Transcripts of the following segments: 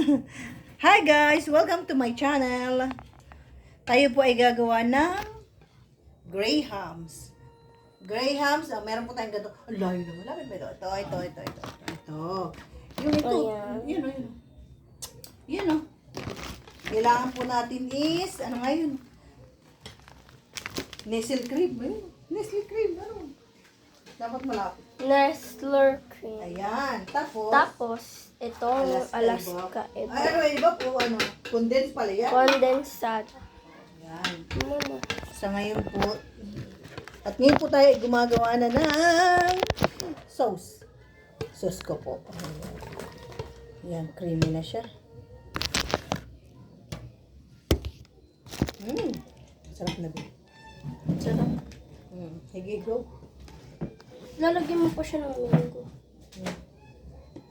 Hi guys! Welcome to my channel. Tayo po ay gagawa ng grahams. Grahams, ah, meron po tayong ganito. Ang layo naman. Lapit ba ito? Ito, ito, ito, ito. Yung ito. Ayan. Yun, o, yun. o. Yun, o. Kailangan po natin is, ano nga yun? Nestle cream. Ayun. Nestle cream. Ano? Dapat malapit. Nestler cream. Ayan. Tapos, Tapos, itong Alaska, Alaska, ito. Ay, ano, iba po, ano, condensed pala yan. Condensat. Yan. Muna. Sa ngayon po, at ngayon po tayo ay gumagawa na ng sauce. Sauce ko po. Ayan, creamy na siya. Mmm, sarap na ba? Sarap. Mm, sige, go. Lalagyan mo pa siya ng mango.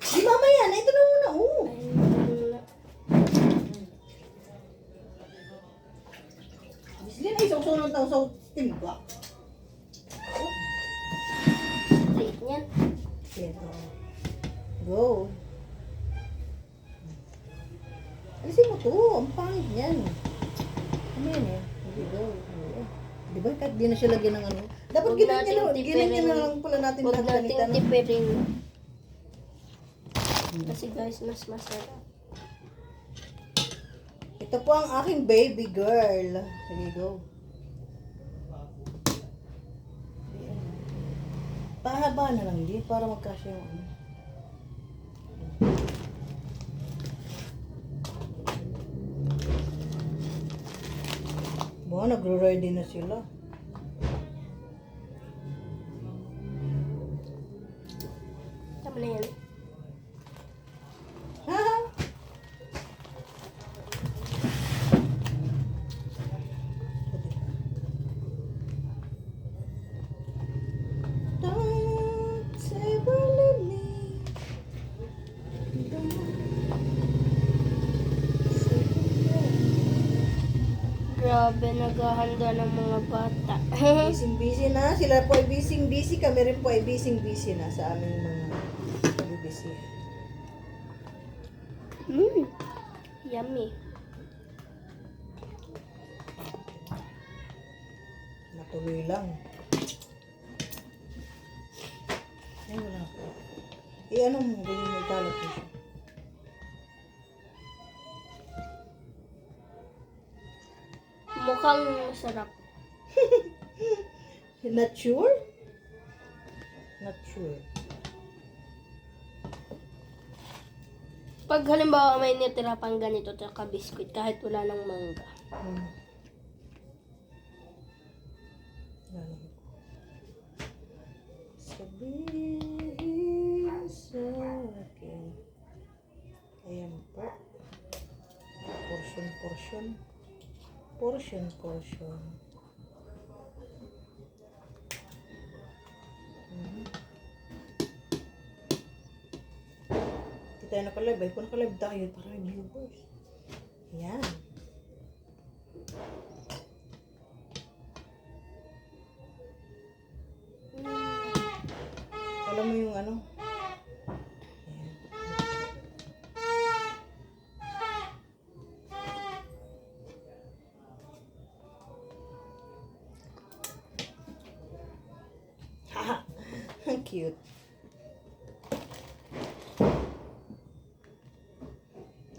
Di mamaya na, ito na muna. Na. Bislin ay sausaw ng sa timba. Straight niyan. Go. Alisin mo to. Ang pangit niyan. Ano yan eh? Hindi, go. Di ba? Kahit di na siya lagyan ng ano. Dapat Huwag ginanyan na, nating na tipirin. lang pala natin Huwag lahat nating ganito. ano? tipirin. Kasi guys, mas masarap. Ito po ang aking baby girl. Sige, go. Ayan. Pahaba na lang din para magkasya yung ano. Ba, nagro-ready na sila. Tama na yan. Grabe, naghahanda ng mga bata. Busy-busy na. Sila po ay busy-busy. Kami rin po ay busy-busy na sa aming mga busy. Mmm. Yummy. Natuloy lang. Ay, wala po. Eh, ano mo? Ganyan kalat mo siya. Mukhang masarap. Not sure? Not sure. Pag halimbawa may natira pang ganito, tsaka biskuit, kahit wala ng mangga. Hmm. Sabihin sa akin. Ayan po. Portion, portion. Portion. Mhm. Hindi tayo nakalive. Ay, kung nakalive tayo, para may viewers. Ayan. Alam mo yung ano? Cute.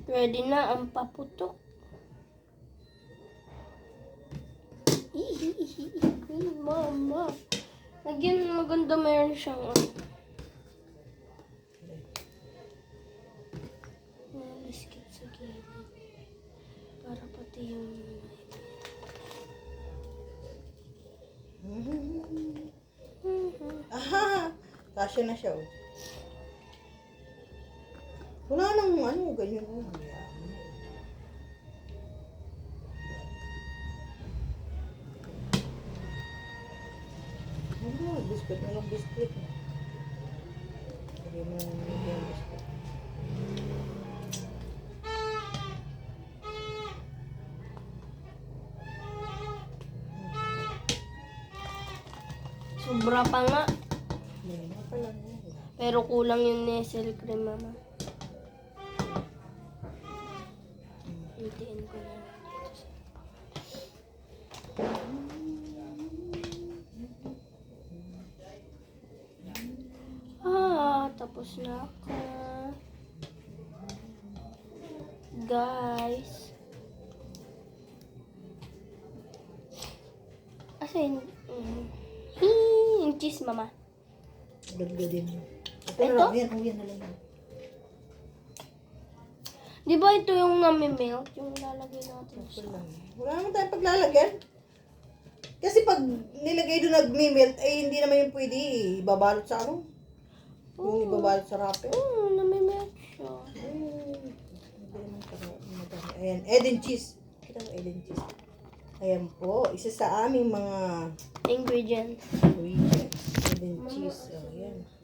Ready na ang paputok. Mama. Lagyan maganda meron siyang ano. Mga biscuit sa gilid. Para pati yung... Aha! Kasya na siya, oh. Wala nang ano, ganyan. Oh. Ano, biscuit na lang biscuit. Lagyan mo ng lagyan ng biscuit. Sobra pa. Pero kulang yung nestle cream, mama. Hintiin ko na. Ah, tapos na ako. Guys. As in, mm, cheese, mama. Dagdagin mo. Ito Ito? Yan, oh, na lang. Di ba ito yung nami-melt? Yung lalagay natin sa... Wala naman tayong paglalagyan. Kasi pag nilagay doon nag-melt, ay hindi naman yung pwede eh. Ibabalot sa ano? Yung ibabalot sa wrapper. Oo, nami-melt siya. Hindi naman para- madami. Ayan, and cheese. Kita mo, and cheese. Ayan po, isa sa aming mga Ingredients. ingredients. And cheese. Oh, ayan.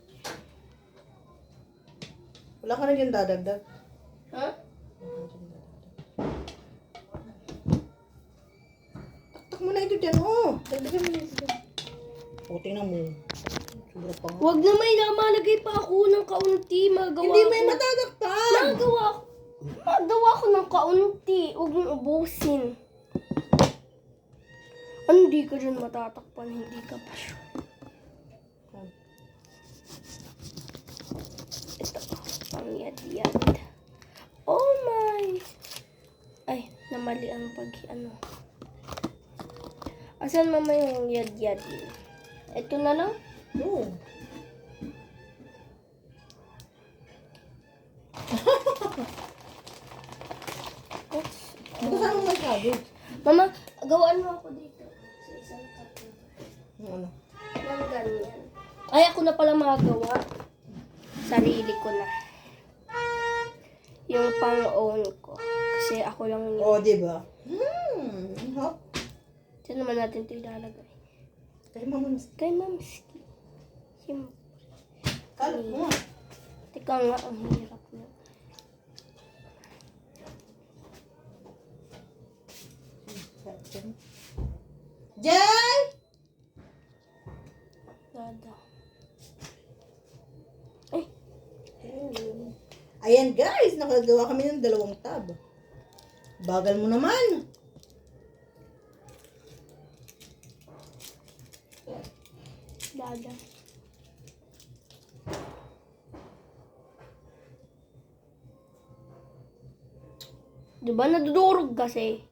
Wala ka na dyan dadagdag. Ha? Taktak mo na ito dyan, oh. Dagdagan mo na ito dyan. O, tingnan mo. Sobra pa nga. Huwag na may namalagay pa ako ng kaunti. Magawa Hindi ko. may matadaktan. Magawa ko. Magawa ko ng kaunti. Huwag mong ubusin. Ano hindi ka dyan matatakpan? Hindi ka pa sure. Ito. Pang yad-yad. Oh my! Ay, namali ang pag ano. Asan mama yung yad-yad? Ito na lang? No. Ito saan mo masyado? Mama, gawaan mo ako dito. Sa isang. Yung ano? Ng ganyan. Ay, ako na pala magagawa. Sarili ko na. Yung pang-own ko. Kasi ako lang yun. O, di ba? Hmm. Hop. Saan naman natin ito ilalagay? Kaya mama, Kay Mamski. Sim. kalat mo. Teka nga, ang hirap niya. Ayan guys, nakagawa kami ng dalawang tab. Bagal mo naman. dada. Diba nadudurog kasi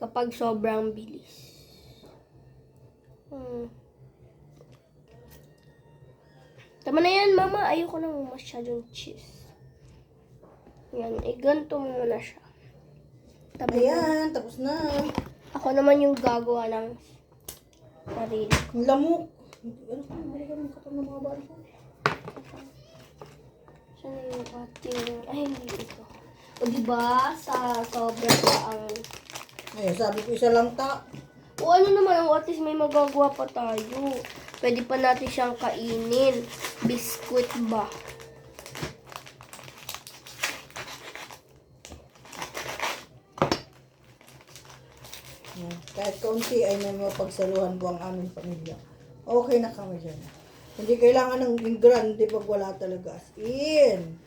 kapag sobrang bilis. Tama na yan, mama. Ayoko nang masyadong cheese. Yan, eh, ganito muna siya. Tabi na. Ayan, tapos na. Ako naman yung gagawa ng sarili. Ang lamok. Ano ka, balikan mo katong ng mga bata. Saan na yung ating... Ay, hindi ito. O, diba? Sa sobra pa ang... Ayun, sabi ko isa lang ta. O, ano naman, o, at least may magagawa pa tayo. Pwede pa natin siyang kainin. Biscuit ba? Ayan, Kahit kaunti ay may mapagsaluhan po ang aming pamilya. Okay na kami dyan. Hindi kailangan ng grande pag wala talaga as in.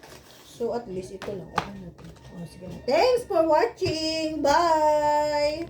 So at least ito lang. Na. Oh, sige na. Thanks for watching. Bye!